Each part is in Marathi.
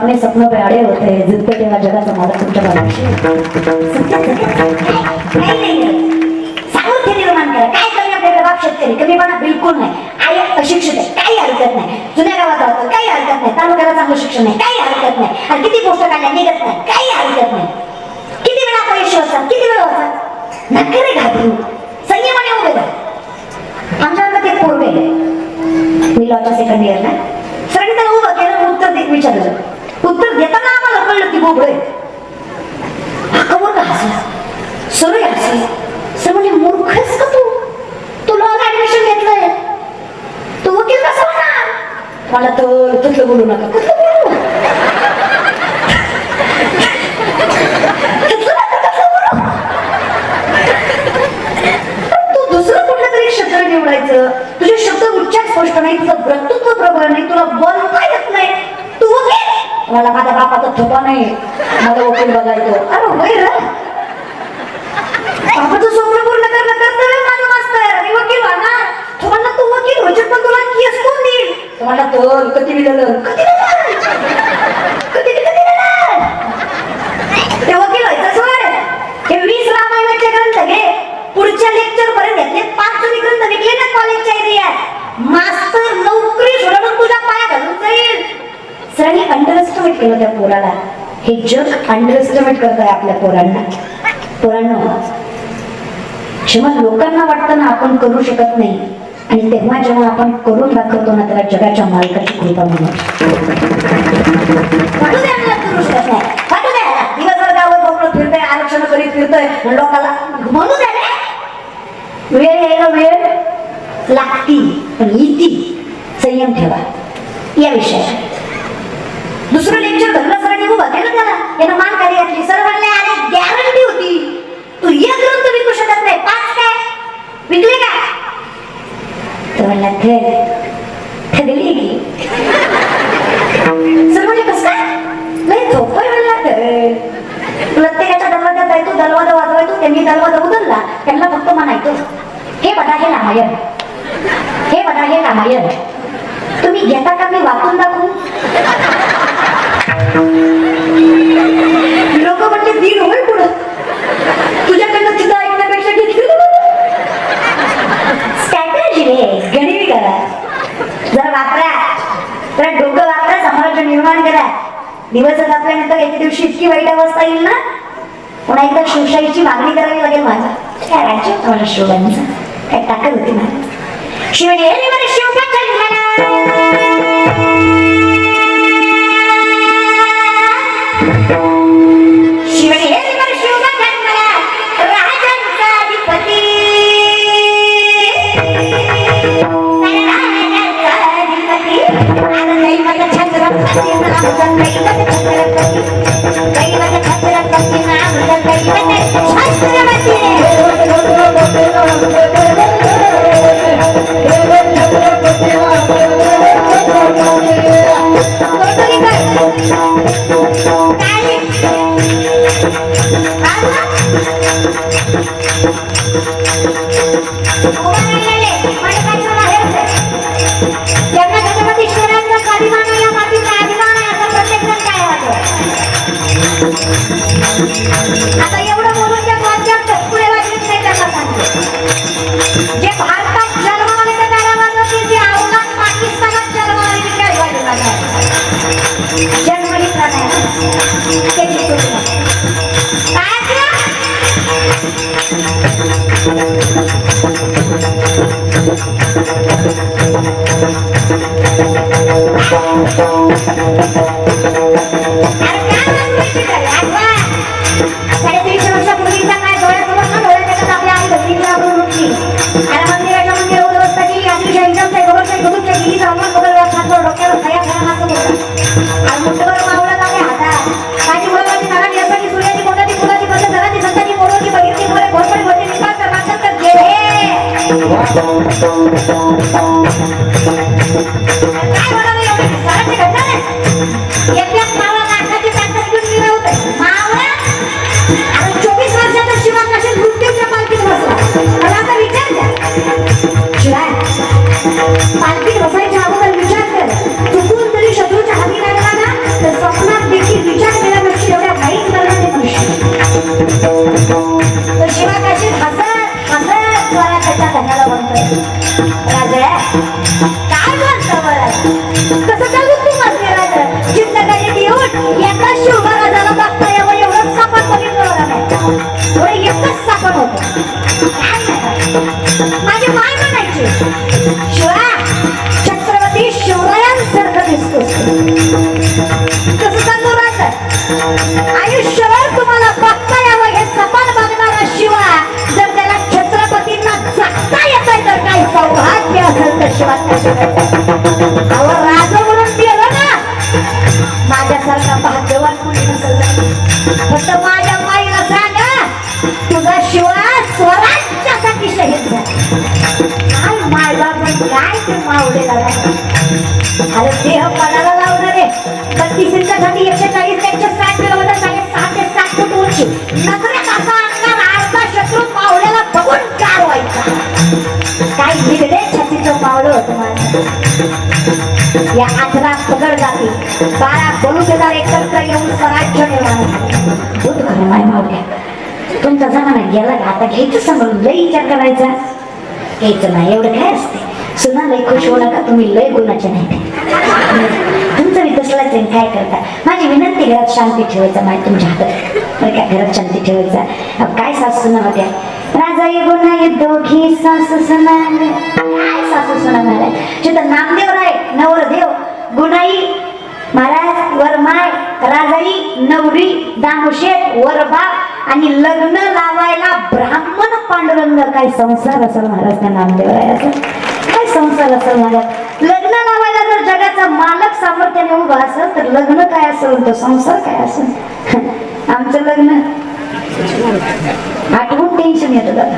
अपने सपनों पे अड़े होते हैं जिद पे तेव्हा जगाचा समाधान तुमच्या मनाशी सामर्थ्य निर्माण करा काय कमी आपल्याकडे बाप शेतकरी कमीपणा बिलकुल नाही आई अशिक्षित आहे काही हरकत नाही. जुन्या गावात राहतो काही हरकत नाही. तालुक्याला चांगलं शिक्षण नाही काही हरकत नाही आणि किती गोष्ट काढल्या निघत नाही. काही हरकत नाही. किती वेळा अपयश असतात किती वेळ होतात नक्की रे घाबरू संयमाने उभे राहा आमच्या ते पूर्वे. मी लॉच्या सेकंड इयरला सरांनी त्याला उभं केलं उत्तर दे विचारलं उत्तर देताना आम्हाला कळलं की बोबळे हा का सर हसले सर म्हणजे मूर्खच का तू? तू लॉला ऍडमिशन घेतलंय. तू वकील कसा होणार? मला तर तुझं बोलू नका कुठलं बोलू तू दुसरं कुठलं तरी शब्द निवडायचं. तुझे शब्द उच्चार स्पष्ट नाही तुझं वक्तृत्व प्रबळ नाही तुला बल काय मला माझ्या बापाचा थोपा नाही. माझा वकील बघायचो. अरे होय रे. बापाचं स्वप्न पूर्ण करणं कर्तव्य माझं मास्तर. मी वकील होणार. तो तू वकील व्हायचे पण तुला केस कोण देईल? तुम्हाला तर कधी दिलं कधी कधी कधी ते वकील व्हायचं सोड. हे वीस रामायणाचे ग्रंथ घे. पुढच्या लेक्चर पर्यंत घेतले पाच जणी ग्रंथ निघले ना कॉलेजच्या एरियात मास्तर नोकरी सोडून तुझ्या पाया घालून जाईल. सरांनी अंडरएस्टिमेट केलं त्या पोराला. हे जग अंडरएस्टिमेट करत आहे आपल्या पोरांना. पोरांना जेव्हा लोकांना वाटतं ना आपण करू शकत नाही आणि तेव्हा जेव्हा आपण करून दाखवतो ना त्याला जगाच्या मालकाची कृपा म्हणून. दिवसभर गावात फिरतोय आरक्षण करीत फिरतोय लोकांना म्हणू द्या वेळ यायला वेळ? लागती. पण संयम ठेवा. या विषयात दुसरं लेक्चर धरलं उभं केलं त्याला? यानं मान खाली घातली सर म्हणले अरे गॅरंटी होती. तू एक ग्रंथ विकू शकत नाही. पाच काय? विकले का? तर म्हणला ठग ठगली की सर म्हणजे कसं काय? नाही झोपय म्हणला ठग प्रत्येकाच्या दरवाजात जायचो दरवाजा वाजवायचो त्यांनी दरवाजा उदलला त्यांना फक्त म्हणायचो हे बघा हे रामायण. हे बघा हे रामायण. तुम्ही घेता का मी वाचून दाखवू लोक म्हणजे दीड होय पुढं तुझ्याकडनं तिथं ऐकण्यापेक्षा घेतलं स्ट्रॅटेजी रे गणित करा. जरा वापरा. जरा डोकं वापरा साम्राज्य निर्माण करा. दिवस आपल्यानंतर एके दिवशी इतकी वाईट अवस्था येईल ना? पुन्हा एकदा शिवशाहीची मागणी करावी लागेल माझा. काय राज्य होतं माझ्या काय ताकद होती मला? शिवने हे आता एवढं बोलून त्या वाक्यात पुढे वाटत नाही त्यांना सांगते जे भारतात जन्माला आले त्या काळामध्ये होते, जे अवघात पाकिस्तानात जन्माला आले ते काय वाटत नाही. जन्म घेतला नाही त्याची चूक नाही. काय केलं? अरे साडेतीनशे वर्षापूर्वीचा काय डोळ्यासमोर ना त्याच्यात आपल्या आई बहिणीला आवरून उठली. आणि मंदिराच्या मंदिर उद्ध्वस्ताची, आदिलशाही, निजामशाही, बदल हातवर डोक्यावर हात होता. आणि लागले हातात. माझी मुलाची नाराजी सूर्याची घराची, संताची, मोरोची, बघितली मोरे, घोरपडी, घोरची, निपात, तर तर गेले. काय म्हणतो बरं? कसं चालू तू देऊन एका बघता यावं एवढं सापड नाही. एकच सापड होतं. काय माझी माय म्हणायची. राजा म्हणून गेलं ना. माझ्यासारखा भाग्यवान नसेल फक्त माझ्या माईला सांगा. तुझा स्वराज्यासाठी शहीद झाला. काय काय ते अरे देह पणाला लावणार रे. बत्तीसींच्यासाठी एकशे चाळीस एकशे साठ किलोमीटर साडे सहा ते सात फूट उंची. नजरेत असा अंगार अर्धा शत्रू पावलेला बघून छातीचं या अठरा पकड जाती. बारा बलुतेदार एकत्र येऊन स्वराज्य निर्माण झालं. खरं माय मावल्या तुमचा जमाना गेला का? आता घ्यायचं समोर लय विचार करायचा. घ्यायचं नाही एवढं काय असते? सुना लय खुश होऊ नका तुम्ही लय गुणाचे नाही. तुमचं मी तसलाच आहे, काय करता? माझी विनंती घरात शांती ठेवायचा माहिती तुमच्या हातात. काय घरात शांती ठेवायचा. काय सासू ना होत्या? राजा ये गुन्हा ये दोघी सासू सुना काय सासू सुना महाराज जिथं नामदेव राय नवरदेव गुणाई महाराज वरमाय राजाई नवरी दामुशेत वरबा आणि लग्न लावायला ब्राह्मण पांडुरंग काय संसार असेल महाराज त्या नामदेवरायाचा काय संसार असेल महाराज? लग्न लावायला जर जगाचा मालक सामर्थ्याने उभा असेल तर लग्न काय असेल? तो संसार काय असेल? आमचं लग्न आठवून टेन्शन येतं दादा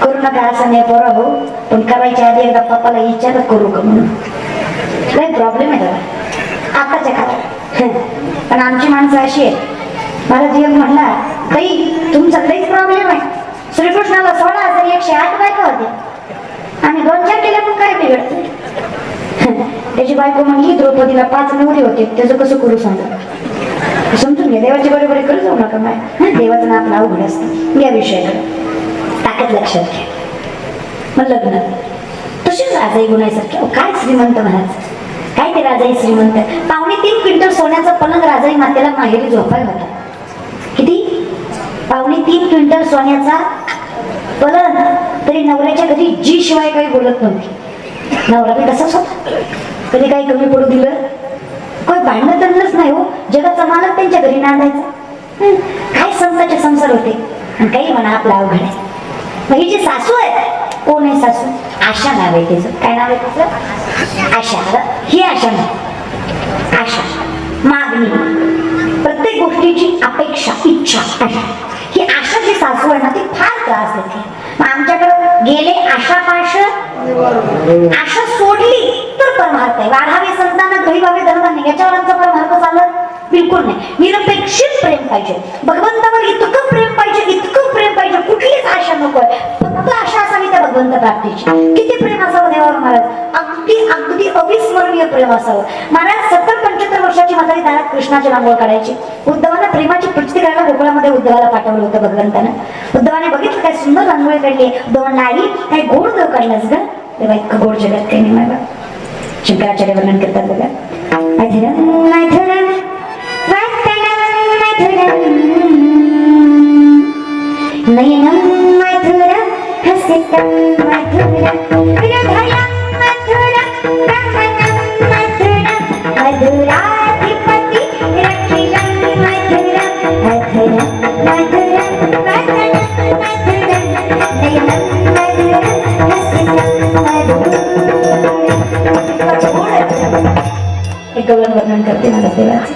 करू नका असं नाही बरं हो पण करायच्या आधी एकदा पप्पाला विचार करू का म्हणून काही प्रॉब्लेम आहे दादा आताच्या काळात पण आमची माणसं अशी आहेत मला जीव म्हणला काही तुमचा लईच प्रॉब्लेम आहे श्रीकृष्णाला सोळा हजार एकशे आठ बायका होत्या आम्ही दोन चार केल्या पण काय बिघडते त्याची बायको म्हणली द्रौपदीला पाच नवरे होते त्याचं कसं करू सांगा समजून घ्या देवाची बरोबरी करू जाऊ नका माय देवाचं नाव नाव उघड असतं या विषयाकडे ताकद लक्षात घ्या मग लग्न. तशीच राजाई गुणासारखी काय श्रीमंत महाराज काय ते राजाई श्रीमंत पावणे तीन क्विंटल सोन्याचा पलंग राजाई मातेला माहेरी झोपाय होता. किती? पावणे तीन क्विंटल सोन्याचा पलंग. तरी नवऱ्याच्या घरी जी शिवाय काही बोलत नव्हती. नवरा बी तसाच होता. कधी काही कमी पडू दिलं भांडणं तंडणच नाही हो. जगाचा मालक त्यांच्या घरी नांदायचा. काय संसाचे संसार होते. आणि काही म्हणा आपला अवघड आहे. मग ही जी सासू आहे कोण आहे सासू? आशा नाव आहे तिचं. काय नाव आहे तिचं? आशा. ही आशा नाही. आशा. मागणी. प्रत्येक गोष्टीची अपेक्षा इच्छा ही आशा जी सासू आहे ना ती फार त्रास देते. मग आमच्याकडे गेले आशा पाश आशा सोडली बिलकुल परमार्थ आहे वाढावे संतांना घरी व्हावे धर्माने याच्यावर आमचा परमार्थ चालत बिलकुल नाही. निरपेक्षित प्रेम पाहिजे. भगवंतावर इतकं प्रेम पाहिजे इतकं प्रेम पाहिजे कुठलीच आशा नको आहे. फक्त आशा असावी त्या भगवंत प्राप्तीची. किती प्रेम असावं देवावर महाराज? अगदी अगदी अविस्मरणीय प्रेम असावं. महाराज सत्तर पंच्याहत्तर वर्षाची म्हातारी दारात कृष्णाची रांगोळ काढायची. उद्धवानं प्रेमाची प्रचिती करायला गोकुळामध्ये उद्धवाला पाठवलं होतं भगवंतानं. उद्धवाने बघितलं काय सुंदर रांगोळी काढली. उद्धव नाही काय गोड देव काढलास ग? तेव्हा इतकं गोड जगत काही नाही मला शंकराचार्य वर्णन करतात बघा. मधुरं मधुरं वदनं मधुरं नयनं मधुरं हसितं मधुरं हृदयं मधुरं गमनं मधुराधिपति रखिलं मधुरं मधुरं मधुरं वदनं मधुरं करते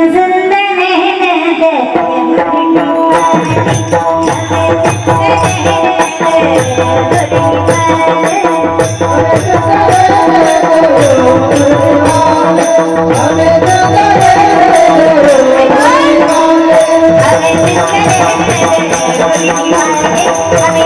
I'm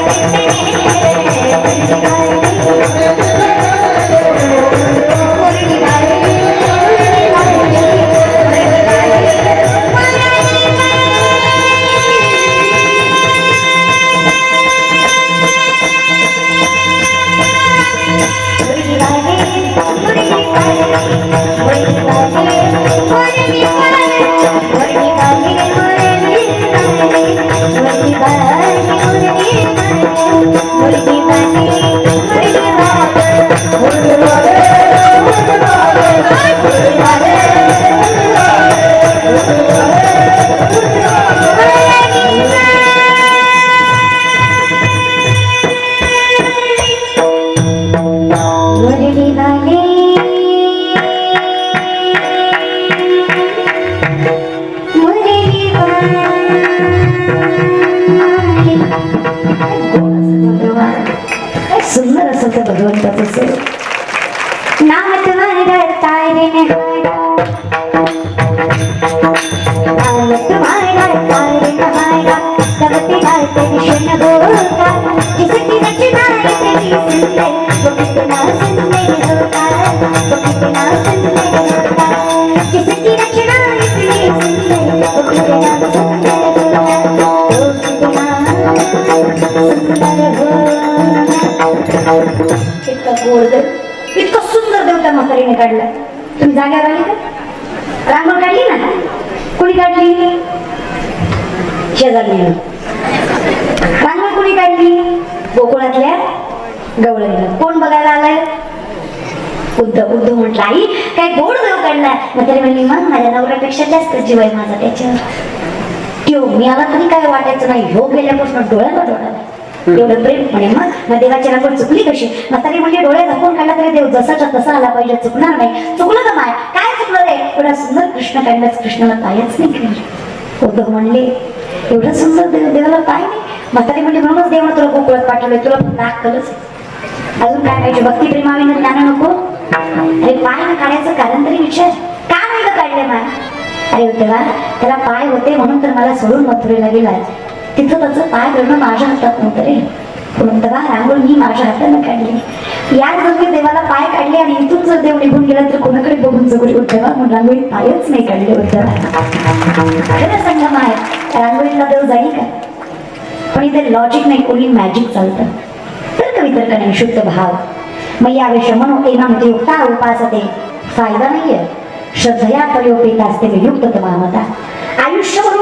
म्हातारीने काढला. तुम्ही जाग्यावर आली का? रांगोळ काढली ना? कुणी काढली? शेजारी रांगोळ कुणी काढली? गोकुळातल्या गवळणीनं कोण बघायला आलाय? उद्धव उद्धव म्हटलं आई काय गोड देव काढलाय. म्हातारी म्हणली मग माझ्या नवऱ्यापेक्षा जास्त जीव आहे माझा त्याच्यावर. त्यो मी आला तरी काय वाटायचं नाही. हो गेल्यापासून डोळ्याला डोळा एवढं प्रेम म्हणे मग मग देवाची रांगोळ चुकली कशी? म्हातारी म्हणजे डोळे झाकून काढला तरी देव जसाच्या तसा आला पाहिजे. चुकणार नाही. चुकलं का माय? काय चुकलं रे? एवढा सुंदर कृष्ण काढलाच कृष्णाला पायच नाही उद्धव म्हणले एवढं सुंदर देव देवाला पाय नाही. म्हातारी म्हणजे म्हणूनच देवानं तुला गोकुळात पाठवलंय. तुला फक्त नाक अजून काय पाहिजे? भक्ती प्रेमाविनं ज्ञान नको. अरे पाय न काढायचं कारण तरी विचार. का नाही काढले माय? अरे तेव्हा त्याला पाय होते म्हणून तर मला सोडून मथुरेला गेला तिथं त्याचं पाय धरणं माझ्या हातात नव्हतं रे. म्हणून रांगोळ मी माझ्या हातानं काढली. या जर देवाला पाय काढले आणि इथून जर देव निघून गेला तर कोणाकडे बघून जगू उद्धवा म्हणून रांगोळी पायच नाही काढले उद्धवा खरं सांगा माय रांगोळीला देव जाईल का? पण इथे लॉजिक नाही कोणी मॅजिक चालतं. तर कवितर नाही शुद्ध भाव. मग याविषयी म्हणून एनामध्ये युक्ता उपासते फायदा नाहीये. श्रद्धया परियोपित असते युक्त मामता आयुष्यभर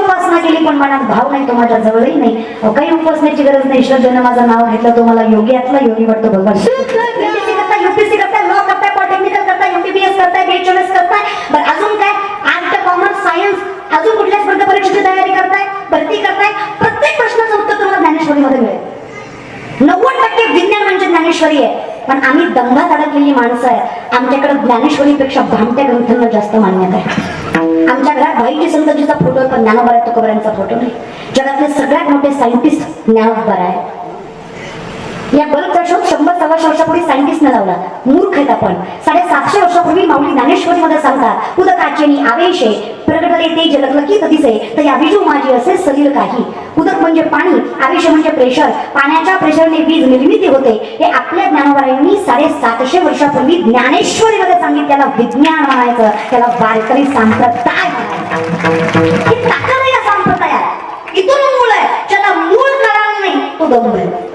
केली पण मनात भाव नाही तो माझ्या जवळही नाही. काही उपासण्याची गरज नाही. श्रद्धेनं माझं नाव घेतलं तो मला योग्यातला योगी वाटतो भगवान. करताय युपीएससी करताय लॉ करताय पॉलिटेक्निकल करताय एमबीबीएस करताय बीएचएमएस करताय बरं अजून काय? आर्ट कॉमर्स सायन्स अजून कुठल्या स्पर्धा परीक्षेची तयारी करताय? भरती करताय? प्रत्येक प्रश्नाचं उत्तर तुम्हाला ज्ञानेश्वरीमध्ये मिळेल. नव्वद टक्के विज्ञान म्हणजे ज्ञानेश्वरी आहे. पण आम्ही दंगात अडकलेली माणसं आहे. आमच्याकडे ज्ञानेश्वरीपेक्षा भामट्या ग्रंथांना जास्त मान्यता आहे. आमच्या घरात भाई संतजीचा फोटो आहे, पण ज्ञानोबा तुकोबऱ्यांचा फोटो नाही. जगातले सगळ्यात मोठे सायंटिस्ट ज्ञानोबर आहे. या बल्बचा शोध शंभर सव्वाशे वर्षापूर्वी सायंटिस्टने लावला. मूर्ख आहेत आपण. साडेसातशे वर्षापूर्वी माऊली ज्ञानेश्वरी मध्ये सांगतात उदकाचेनी आवेशे प्रगटले ते जलकलकी की आहे तर या विजू माझी असे सलील काही. उदक म्हणजे पाणी आवेश म्हणजे प्रेशर. पाण्याच्या प्रेशरने वीज निर्मिती होते. हे आपल्या ज्ञानोबारायांनी साडेसातशे वर्षापूर्वी ज्ञानेश्वरी मध्ये सांगितलं त्याला विज्ञान म्हणायचं. त्याला वारकरी संप्रदाय म्हणायचं. ताकद आहे या संप्रदायात. इथून मूळ आहे. ज्याला मूळ कळालं नाही तो दंभ आहे.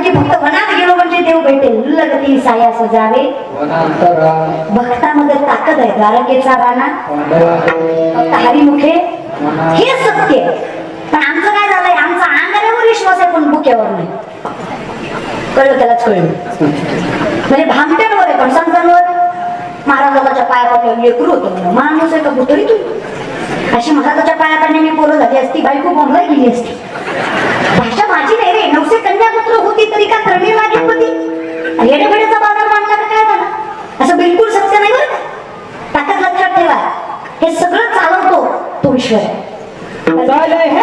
म्हणजे वाटतं की फक्त गेलो म्हणजे देव भेटेल. लगती साया सजावे. भक्तामध्ये ताकद आहे. द्वारकेचा राणा फक्त हरिमुखे. हे सत्य पण आमचं काय झालंय? आमचा अंगावर विश्वास आहे पण बुक्यावर नाही. कळलं त्यालाच कळलं म्हणजे भामट्यांवर आहे पण संतांवर महाराजाच्या पाया पडल्या लेकरू होतो माणूस आहे का बुतरी तू अशी महाराजाच्या पाया पडण्याने पोरं झाली असती बायको बोंबला गेली असती. नाही कन्यापुत्र होती तरी का करणे लागेल होती? येडेबडेचा बाजार मांडला तर काय झाला? असं बिलकुल सत्य नाही बरं ताकद लक्षात ठेवा हे सगळं चालवतो तो ईश्वर. आहे